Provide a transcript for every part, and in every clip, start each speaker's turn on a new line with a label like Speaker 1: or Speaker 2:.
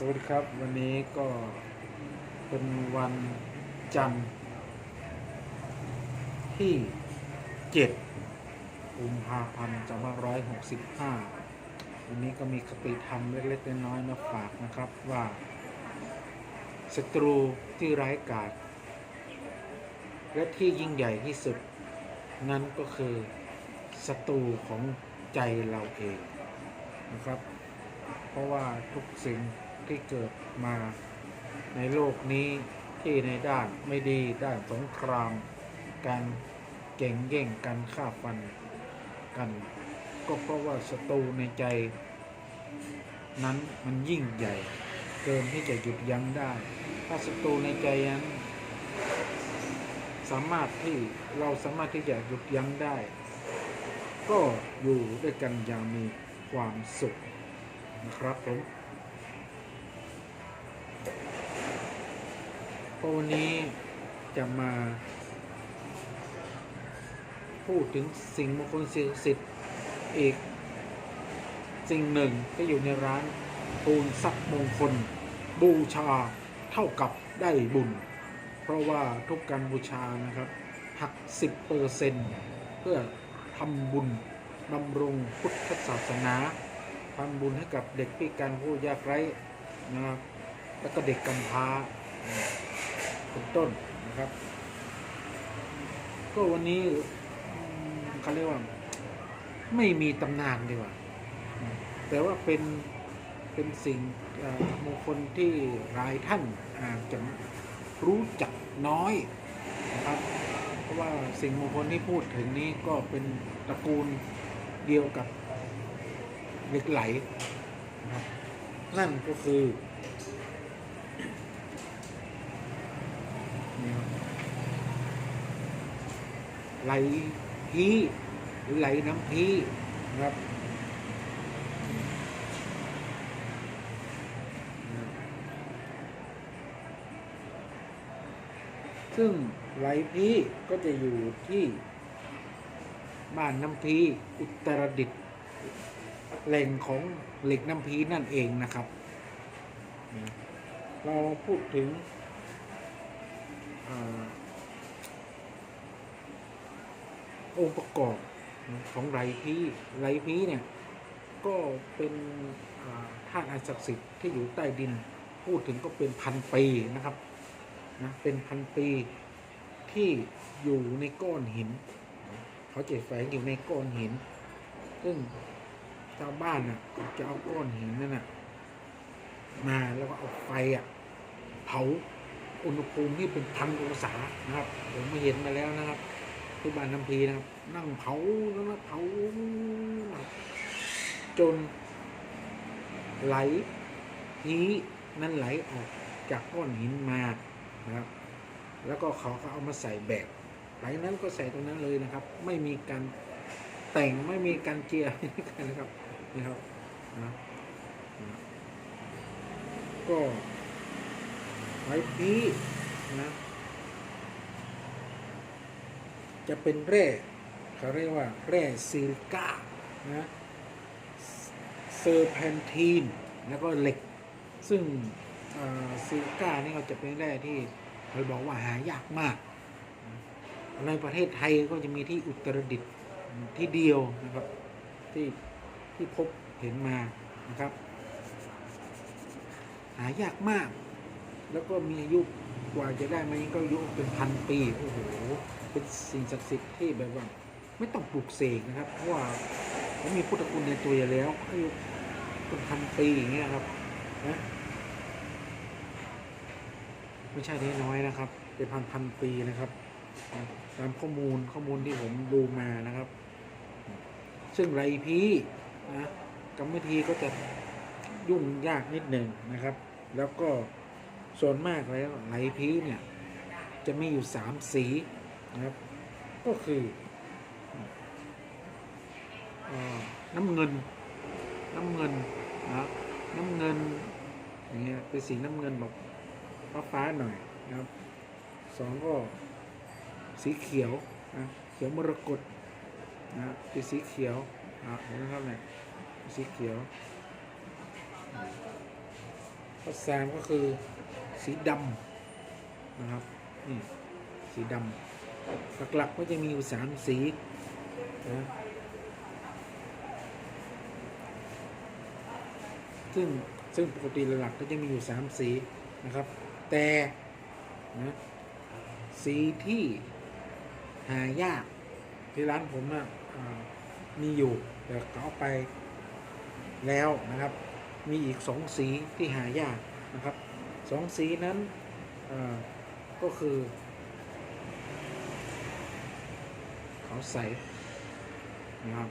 Speaker 1: สวัสดีครับวันนี้ก็เป็นวันจันทร์ที่7กุมภาพันธ์2565วันนี้ก็มีคติธรรมเล็กๆน้อยๆมาฝากนะครับว่าศัตรูที่ร้ายกาจและที่ยิ่งใหญ่ที่สุด นั่นก็คือศัตรูของใจเราเองนะครับ เพราะว่าทุกสิ่ง ที่เกิดมาในโลกนี้ที่ในด้านไม่ดีด้านสงครามการเก่งแย่งกันฆ่าฟันกัน ก็เพราะว่าศัตรูในใจ นั้นมันยิ่งใหญ่ เกินที่จะหยุดยั้งได้ ถ้าศัตรูในใจนั้นสามารถที่เราสามารถที่จะหยุดยั้งได้ ก็อยู่ด้วยกันอย่างมีความสุขนะครับผม พราะวันนี้จะมาพูดถึงสิ่งมงคลสิสิทธิ์อีก สิ่งหนึ่งที่อยู่ในร้านปูนทรัพย์มงคล บูชาเท่ากับได้บุญ เพราะว่าทุกการบูชานะครับ หัก 10%เพื่อทำบุญบำรุงพุทธศาสนาทำบุญให้กับเด็กพิการผู้ยากไร้นะครับแล้วก็เด็กกำพร้า เป็นต้นนะครับ ก็วันนี้เขาเรียกว่า ไม่มีตำนานดีกว่า แต่ว่าเป็นเป็นสิ่งมงคลที่หลายท่านอาจจะรู้จักน้อยนะครับเพราะว่าสิ่งมงคลที่พูดถึงนี้ก็เป็นตระกูลเดียวกับเหล็กไหลนะครับนั่นก็คือนี่ครับ ไหลพีหรือไหลน้ำพีนะครับซึ่งไหลพีก็จะอยู่ที่บ้านน้ำพีอุตรดิตถ์แหล่งของเหล็กน้ำพีนั่นเองนะครับ เราพูดถึง องค์ประกอบของไรพีไรพีเนี่ย ก็เป็นธาตุอันศักดิ์สิทธิ์ที่อยู่ใต้ดิน พูดถึงก็เป็นพันปีนะครับนะเป็นพันปีที่อยู่ในก้อนหิน เขาจะแฝงอยู่ในก้อนหิน ซึ่งชาวบ้านน่ะจะเอาก้อนหินนั่นน่ะมาแล้วก็เอาไฟอะเผาอุณหภูมิที่เป็นพันองศานะครับ ผมมาเห็นมาแล้วนะครับ ที่บ้านน้ำพีนะครับ นั่งเผาแล้วนะเผา จน ไหลฮีนั้นไหลออกจากก้อนหินมานะครับ แล้วก็เขาก็เอามาใส่แบบไหลนั้นก็ใส่ตรงนั้นเลยนะครับ ไม่มีการแต่งไม่มีการเจียไม่มีการนะครับนะครับนะก็ไว้พีนะ จะเป็นแร่เขาเรียกว่าแร่ซิลิก้านะเซอร์แพนทีน แล้วก็เหล็ก ซึ่งซิลิก้านี่ก็จะเป็นแร่ที่เราบอกว่าหายากมาก ในประเทศไทยก็จะมีที่อุตรดิตถ์ที่เดียวนะครับ ที่ที่พบเห็นมานะครับ หายากมาก แล้วก็มีอายุกว่าจะได้มายังก็อายุเป็นพันปี โอ้โห เป็นสิ่งศักดิ์สิทธิ์ที่แบบว่าไม่ต้องปลูกเสกนะครับ เพราะว่าเขามีพุทธคุณในตัวอยู่แล้วอายุเป็นพันปีอย่างเงี้ยครับนะไม่ใช่น้อยนะครับ เป็นพันพันปีนะครับ ตามข้อมูลข้อมูลที่ผมดูมานะครับ ซึ่งไรพีนะกรรมวิธีก็จะยุ่งยากนิดหนึ่งนะครับ แล้วก็ส่วนมากแล้วไหลพีเนี่ย จะมีอยู่สามสี นะครับ ก็คือน้ำเงิน น้ำเงินนะน้ำเงินอย่างเงี้ยเป็นสีน้ำเงินแบบฟ้าหน่อยนะครับสองก็สีเขียวนะเขียวมรกตนะเป็นสีเขียวนะเห็นไหมครับเนี่ยสีเขียวข้อสามก็คือสีดำนะครับนี่สีดำ หลักๆก็จะมีอยู่สามสีนะซึ่งซึ่งปกติหลักๆก็จะมีอยู่สามสีนะครับ แต่นะสีที่หายากที่ร้านผมนะอ่ามีอยู่แต่เขาเอาไปแล้วนะครับ มีอีกสองสีที่หายากนะครับสองสีนั้นก็คือขาวใสนะครับ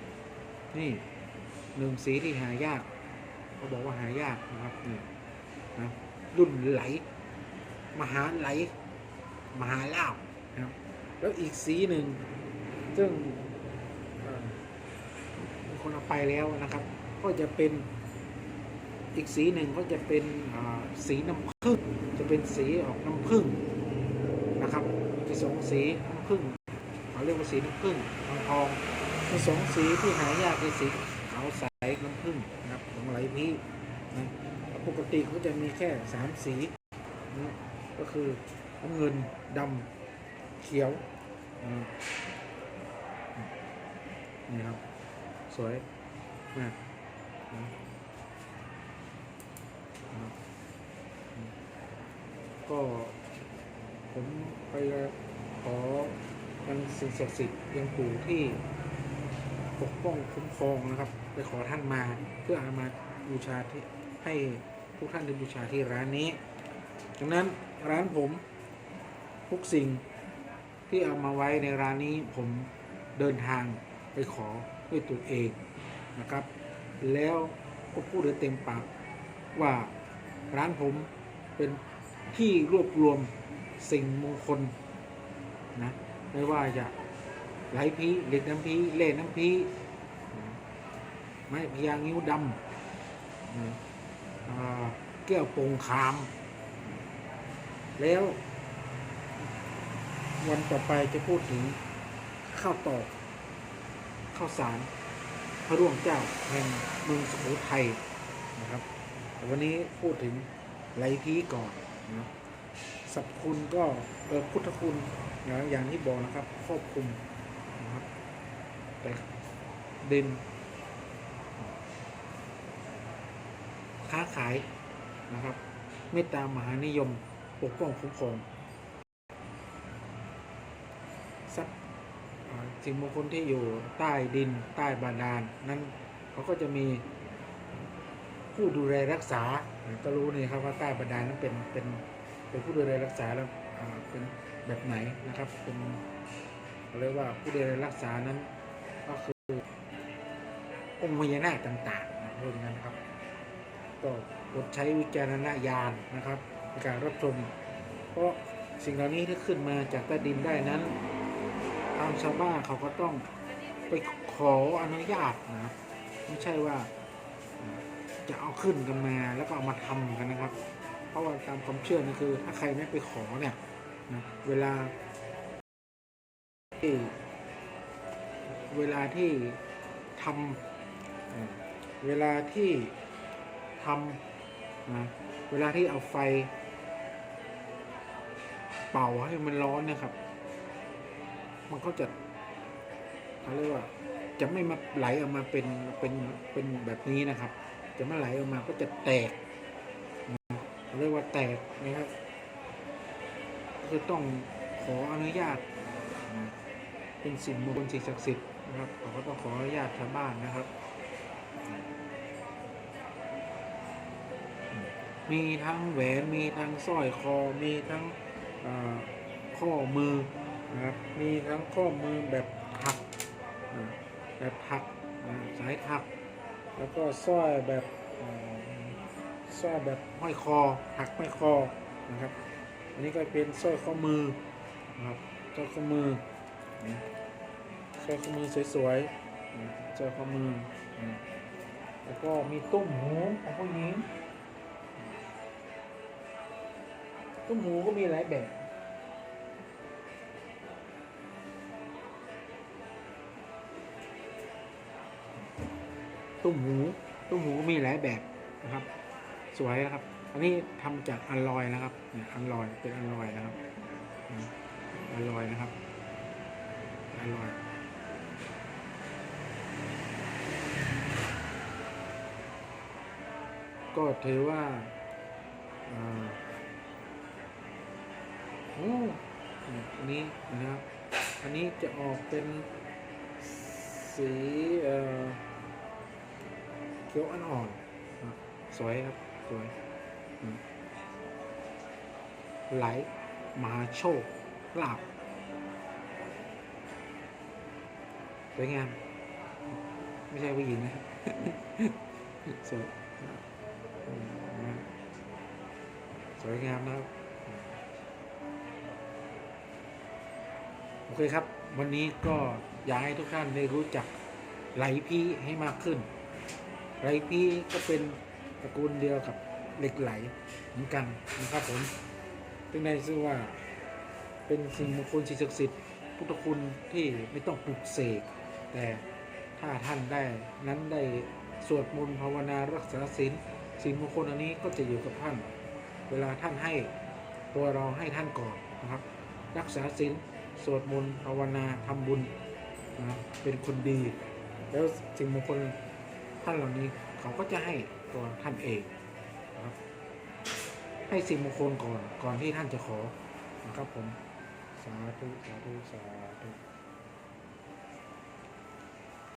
Speaker 1: นี่หนึ่งสีที่หายากเขาบอกว่าหายากนะครับนี่นะรุ่นไหล มหาไหล มหาล่านะครับ แล้วอีกสีหนึ่งซึ่งคนเอาไปแล้วนะครับ ก็จะเป็นอีกสีหนึ่งก็จะเป็นสีน้ำผึ้งจะเป็นสีออกน้ำผึ้งนะครับมีสองสีน้ำผึ้ง เขาเรียกว่าสีน้ำผึ้งทองทองมีสองสีที่หายากคือสีขาวใสน้ำผึ้งนะครับของไหลพีนะปกติเขาจะมีแค่สามสีนะก็คือน้ำเงินดำเขียวนี่ครับ สวยมากนะนะครับก็ผมไปขอ ยังสิ่งศักดิ์สิทธิ์ยังปู่ที่ปกป้องคุ้มครองนะครับไปขอท่านมาเพื่อเอามาบูชาที่ให้ทุกท่านได้บูชาที่ร้านนี้ดังนั้นร้านผมทุกสิ่งที่เอามาไว้ในร้านนี้ผมเดินทางไปขอด้วยตัวเองนะครับ แล้วก็พูดได้เต็มปากว่าร้านผมเป็นที่รวบรวมสิ่งมงคลนะ ไม่ว่าจะไหลพีเหล็กน้ำพีเล่น้ำพีไม้พยางนิ้วดำนะอ่าแก้วปงคาม แล้ว วันต่อไปจะพูดถึงข้าวตอกข้าวสาร พระร่วงเจ้าแห่งเมืองสุโขทัยนะครับ วันนี้พูดถึงไหลพีก่อนนะสรรพคุณก็เออพุทธคุณ นะอย่างที่บอกนะครับครอบคลุมนะครับแต่เด่นค้าขายนะครับเมตตามหานิยมปกป้องคุ้มครองทรัพย์อ่าสิ่งมงคลที่อยู่ใต้ดินใต้บาดาลนั้นเขาก็จะมีผู้ดูแลรักษาก็รู้นี่ครับว่าใต้บาดาลนั้นเป็นเป็น เป็นผู้ดูแลรักษาแล้วเป็นแบบไหนนะครับ เป็นเรียกว่าผู้ดูแลรักษานั้นก็คือองค์พญานาคต่างๆนะพูดอย่างนั้นนะครับ ก็โปรดใช้วิจารณญาณนะครับในการรับชมเพราะสิ่งเหล่านี้ที่ขึ้นมาจากใต้ดินได้นั้นทางชาวบ้านเขาก็ต้องไปขออนุญาตนะครับ ไม่ใช่ว่าจะเอาขึ้นกันมาแล้วก็เอามาทำกันนะครับ ราะว่าตามความเชื่อนี่คือ ถ้าใครไม่ไปขอเนี่ยนะเวลาที่เวลาที่ทำเวลาที่ทำนะเวลาที่เอาไฟ เป่าให้มันร้อนนะครับ มันก็จะเขาเรียกว่า จะไม่มาไหลออกมาเป็นเป็นเป็นแบบนี้นะครับ จะไม่ไหลออกมาก็จะแตก เรียกว่าแตกนะครับก็คือต้องขออนุญาต เป็นสิ่งมงคลสิ่งศักดิ์สิทธิ์นะครับเขาก็ต้องขออนุญาตชาวบ้านนะครับ มีทั้งแหวนมีทั้งสร้อยคอมีทั้งข้อมือนะครับมีทั้งข้อมือแบบถักแบบถักสายถัก แล้วก็สร้อยแบบ เอ่อสร้อยแบบห้อยคอถักห้อยคอนะครับ อันนี้ก็เป็นสร้อยข้อมือนะครับสร้อยข้อมือนะสร้อยข้อมือสวยๆนะสร้อยข้อมือแล้วก็มีตุ้มหูของผู้หญิงตุ้มหูก็มีหลายแบบตุ้มหูตุ้มหูก็มีหลายแบบนะครับ สวยนะครับ อันนี้ทำจากอัลลอยนะครับเนี่ยอัลลอยเป็นอัลลอยนะครับออลลอยนะครับอัลลอยก็ถือว่าอ่าโอ้เนี่ยอันนี้นะครับ อันนี้จะออกเป็นสีเขียวอ่อนๆสวยครับ สวยไหลมาโชคลาบสวยงาม ไม่ใช่ผู้หญิงนะสวยสวยงามนะครับโอเคครับ วันนี้ก็อยากให้ทุกท่านได้รู้จักไหลพีให้มากขึ้นไหลพีก็เป็น ระกูลเดียวกับเหล็กไหลเหมือนกันนะครับผมซึ่งได้ชื่อว่า เป็นสิ่งมงคลสิ่งศักดิ์สิทธิ์พุทธคุณที่ไม่ต้องปลุกเสก แต่ถ้าท่านได้นั้นได้สวดมนต์ภาวนารักษาศีลสิ่งมงคลอันนี้ก็จะอยู่กับท่าน เวลาท่านให้ตัวเราให้ท่านก่อนนะครับ รักษาศีลสวดมนต์ภาวนาทำบุญนะเป็นคนดี แล้วสิ่งมงคลท่านเหล่านี้เขาก็จะให้ ตัวท่านเองนะครับ ให้สิ่งมงคลก่อนก่อนที่ท่านจะขอนะครับผม สาธุ สาธุ สาธุ